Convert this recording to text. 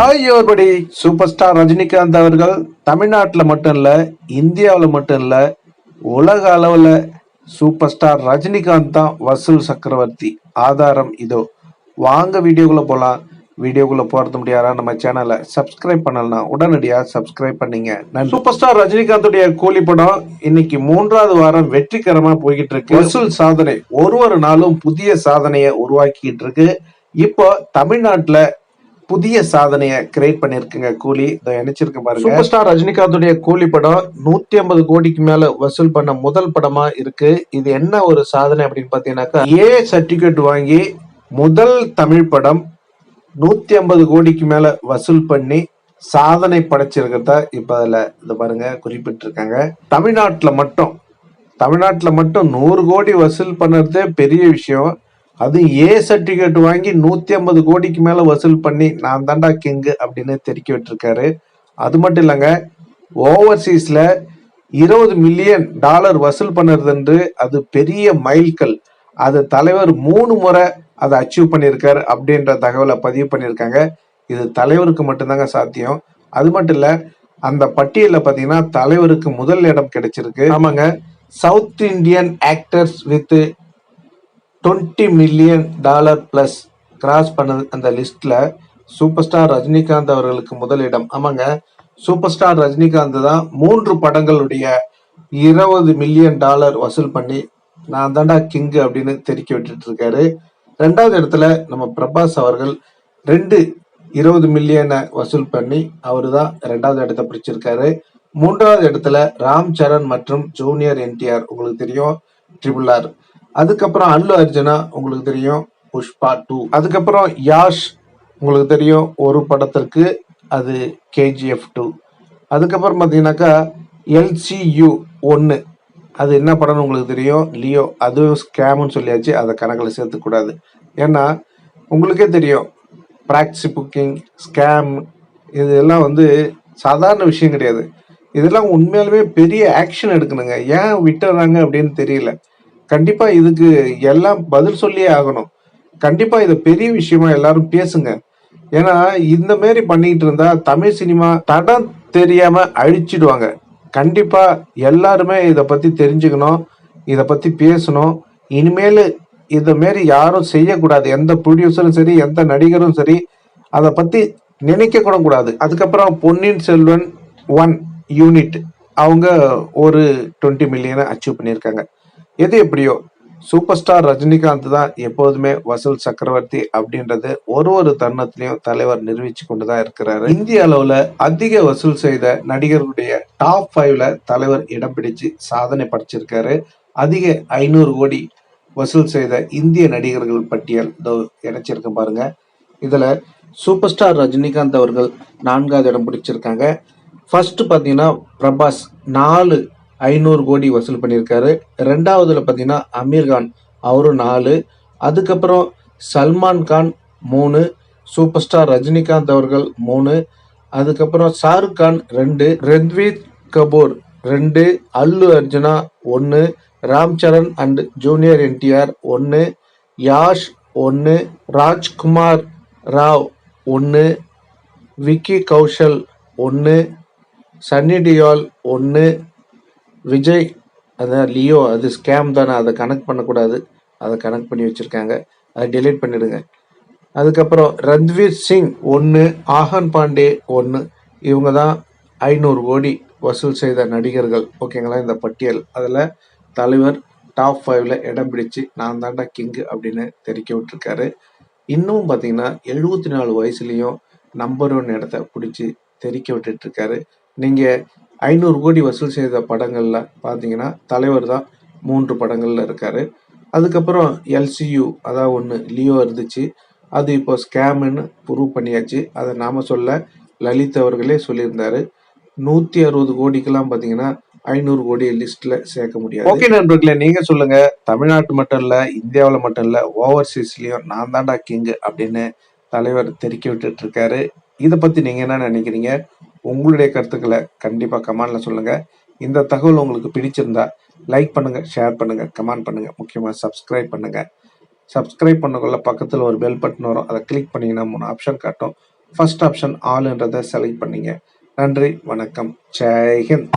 Hi super star Rajinikanth அவர்கள் தமிழ்நாட்டில் மட்டும் இல்லை இந்தியாவில் மட்டும் இல்லை உலக அளவில் சூப்பர் ஸ்டார் ரஜினிகாந்த் தான் வசூல் சக்கரவர்த்தி. ஆதாரம் இதோ. வாங்க வீடியோக்குள்ளே போகலாம் வீடியோக்குள்ளே போகிறது முடியாதா? நம்ம சேனலை சப்ஸ்கிரைப் பண்ணலாம் உடனடியாக சப்ஸ்கிரைப் பண்ணிங்க. நன்றி. சூப்பர் ஸ்டார் ரஜினிகாந்துடைய கூலி படம் இன்னைக்கு மூன்றாவது வாரம் வெற்றிகரமாக போய்கிட்டு இருக்கு வசூல் சாதனை ஒரு ஒரு நாளும் புதிய சாதனையை உருவாக்கிட்டு இருக்கு இப்போ தமிழ்நாட்டில் புதிய சாதனையை கிரியேட் பண்ணிருக்குங்க கூலி. இதை நினைச்சிருக்க பாருங்க. சூப்பர் ஸ்டார் ரஜினிகாந்துடைய கூலி படம் நூத்தி ஐம்பது கோடிக்கு மேல வசூல் பண்ண முதல் படமா இருக்கு. இது என்ன ஒரு சாதனை அப்படின்னு பாத்தீங்கன்னாக்கா ஏ சர்டிபிகேட் வாங்கி முதல் தமிழ் படம் நூத்தி ஐம்பது கோடிக்கு மேல வசூல் பண்ணி சாதனை படைச்சிருக்கிறதா இப்ப அதுல இது பாருங்க குறிப்பிட்டிருக்காங்க. தமிழ்நாட்டுல மட்டும் தமிழ்நாட்டுல மட்டும் நூறு கோடி வசூல் பண்ணுறதே பெரிய விஷயம். அது ஏ சர்டிபிகேட் வாங்கி நூத்தி ஐம்பது கோடிக்கு மேல வசூல் பண்ணி நான் தாண்டா கிங்கு அப்படின்னு தெரிக்க விட்டுருக்காரு. அது மட்டும் இல்லைங்க ஓவர்சீஸ்ல இருபது மில்லியன் டாலர் வசூல் பண்ணுறது என்று அது பெரிய மைல்கல் அது தலைவர் மூணு முறை அதை அச்சீவ் பண்ணியிருக்காரு அப்படின்ற தகவலை பதிவு பண்ணியிருக்காங்க. இது தலைவருக்கு மட்டும்தாங்க சாத்தியம். அது மட்டும் இல்ல அந்த பட்டியலில் பார்த்தீங்கன்னா தலைவருக்கு முதல் இடம் கிடைச்சிருக்கு. ஆமாங்க. South Indian actors with twenty million dollar plus gross பண்ணது அந்த லிஸ்ட்ல சூப்பர் ஸ்டார் ரஜினிகாந்த் அவர்களுக்கு முதலிடம் ஆமாங்க. சூப்பர் ஸ்டார் ரஜினிகாந்த் தான் மூன்று படங்களுடைய இருபது மில்லியன் டாலர் வசூல் பண்ணி நான் தாண்டா கிங்கு அப்படின்னு தெரிக்க விட்டுட்டு இருக்காரு. ரெண்டாவது இடத்துல நம்ம பிரபாஸ் அவர்கள் ரெண்டு இருபது மில்லியனை வசூல் பண்ணி அவரு தான் ரெண்டாவது இடத்த பிடிச்சிருக்காரு. மூன்றாவது இடத்துல ராம் சரண் மற்றும் ஜூனியர் என்டிஆர். உங்களுக்கு தெரியும். ட்ரிபிள் ஆர் அதுக்கப்புறம் அல்லு அர்ஜுனா உங்களுக்கு தெரியும். புஷ்பா டூ அதுக்கப்புறம் யாஷ் உங்களுக்கு தெரியும். ஒரு படத்திற்கு அது கேஜிஎஃப் டூ அதுக்கப்புறம் பார்த்தீங்கன்னாக்கா எல்சியு ஒன்று அது என்ன படம்னு உங்களுக்கு தெரியும்? லியோ அதுவும் ஸ்கேம்னு சொல்லியாச்சு. அதை கணக்கில் சேர்த்துக்கூடாது ஏன்னா உங்களுக்கே தெரியும். ப்ராக்சி புக்கிங் ஸ்கேம் இதெல்லாம் வந்து சாதாரண விஷயம் கிடையாது. இதெல்லாம் உண்மையாலுமே பெரிய ஆக்ஷன் எடுக்கணுங்க. ஏன் விட்டுறாங்க அப்படின்னு தெரியல. கண்டிப்பா இதுக்கு எல்லாம் பதில் சொல்லியே ஆகணும். கண்டிப்பா இதை பெரிய விஷயமா எல்லாரும் பேசுங்க. ஏன்னா இந்த மாரி பண்ணிட்டு இருந்தா தமிழ் சினிமா தடம் தெரியாம அழிச்சிடுவாங்க. கண்டிப்பா எல்லாருமே இதை பத்தி தெரிஞ்சுக்கணும் இதை பத்தி பேசணும். இனிமேல் இதை மாரி யாரும் செய்யக்கூடாது. எந்த ப்ரொடியூசரும் சரி எந்த நடிகரும் சரி அதை பத்தி நினைக்க கூட கூடாது. அதுக்கப்புறம் பொன்னியின் செல்வன் ஒன் யூனிட் அவங்க ஒரு டுவெண்ட்டி மில்லியனை அச்சீவ் பண்ணியிருக்காங்க. எது எப்படியோ சூப்பர் ஸ்டார் ரஜினிகாந்த் தான் எப்போதுமே வசூல் சக்கரவர்த்தி அப்படின்றது ஒரு ஒரு தருணத்திலையும் தலைவர் நிரூபிச்சு கொண்டு தான் இருக்கிறாரு. இந்திய அளவுல அதிக வசூல் செய்த நடிகர்களுடைய டாப் ஃபைவ்ல தலைவர் இடம் பிடிச்சு சாதனை படைச்சிருக்காரு. அதிக ஐநூறு கோடி வசூல் செய்த இந்திய நடிகர்கள் பட்டியல் இதோ இணைச்சிருக்க பாருங்க. இதுல சூப்பர் ஸ்டார் ரஜினிகாந்த் அவர்கள் நான்காவது இடம் பிடிச்சிருக்காங்க. ஃபஸ்ட்டு பார்த்தீங்கன்னா பிரபாஸ் நாலு ஐநூறு கோடி வசூல் பண்ணியிருக்காரு. ரெண்டாவதுல பார்த்தீங்கன்னா அமீர்கான் அவரும் நாலு. அதுக்கப்புறம் சல்மான் கான் மூணு சூப்பர் ஸ்டார் ரஜினிகாந்த் அவர்கள் மூணு. அதுக்கப்புறம் ஷாருக் கான் ரெண்டு ரன்வீர் கபூர் ரெண்டு அல்லு அர்ஜுனா ஒன்று Ram Charan and junior NTR ஒன்று யாஷ் ஒன்று ராஜ்குமார் ராவ் ஒன்று விக்கி கௌஷல் ஒன்று சன்னி டியால் ஒன்று விஜய் அதான் லியோ அது ஸ்கேம் தானே அதை கனெக்ட் பண்ணக்கூடாது. அதை கனெக்ட் பண்ணி வச்சுருக்காங்க. அதை டெலீட் பண்ணிடுங்க. அதுக்கப்புறம் ரன்வீர் சிங் ஒன்று ஆஹன் பாண்டே ஒன்று இவங்க தான் ஐநூறு கோடி வசூல் செய்த நடிகர்கள். ஓகேங்களா இந்த பட்டியல். அதில் தலைவர் டாப் ஃபைவ்ல இடம் பிடிச்சு நான் தாண்டா கிங்கு அப்படின்னு தெரிவிக்க விட்டுருக்காரு. இன்னும் பார்த்தீங்கன்னா எழுபத்தி நாலு வயசுலேயும் நம்பர் ஒன் இடத்த பிடிச்சி தெரிக்க விட்டுட்டு இருக்காரு. நீங்கள் ஐநூறு கோடி வசூல் செய்த படங்கள்ல பார்த்தீங்கன்னா தலைவர் தான் மூன்று படங்கள்ல இருக்காரு. அதுக்கப்புறம் எல்சியு அதான் ஒன்று லியோ இருந்துச்சு. அது இப்போ ஸ்கேமுன்னு ப்ரூவ் பண்ணியாச்சு. அதை நாம சொல்ல லலித் அவர்களே சொல்லியிருந்தாரு. நூத்தி அறுபது கோடிக்கெல்லாம் பார்த்தீங்கன்னா ஐநூறு கோடி லிஸ்ட்ல சேர்க்க முடியாது. ஓகே நண்பர்களே நீங்க சொல்லுங்க. தமிழ்நாட்டு மட்டும் இல்ல இந்தியாவில் மட்டும் இல்ல ஓவர்சீஸ்லயும் நான் தாண்டா கிங் அப்படின்னு தலைவர் தெரிக்க விட்டுட்டு இருக்காரு. இதை பத்தி நீங்க என்ன நினைக்கிறீங்க? உங்களுடைய கருத்துக்களை கண்டிப்பாக கமெண்டில் சொல்லுங்கள் இந்த தகவல் உங்களுக்கு பிடிச்சிருந்தா லைக் பண்ணுங்கள் ஷேர் பண்ணுங்கள் கமெண்ட் பண்ணுங்கள் முக்கியமாக சப்ஸ்கிரைப் பண்ணுங்கள் சப்ஸ்கிரைப் பண்ணக்குள்ள பக்கத்தில் ஒரு பெல் பட்டன் வரும். அதை கிளிக் பண்ணீங்கன்னா மூணு ஆப்ஷன் காட்டும். ஃபர்ஸ்ட் ஆப்ஷன் ஆளுன்றதை செலக்ட் பண்ணிங்க. நன்றி வணக்கம். ஜெய்ஹிந்த்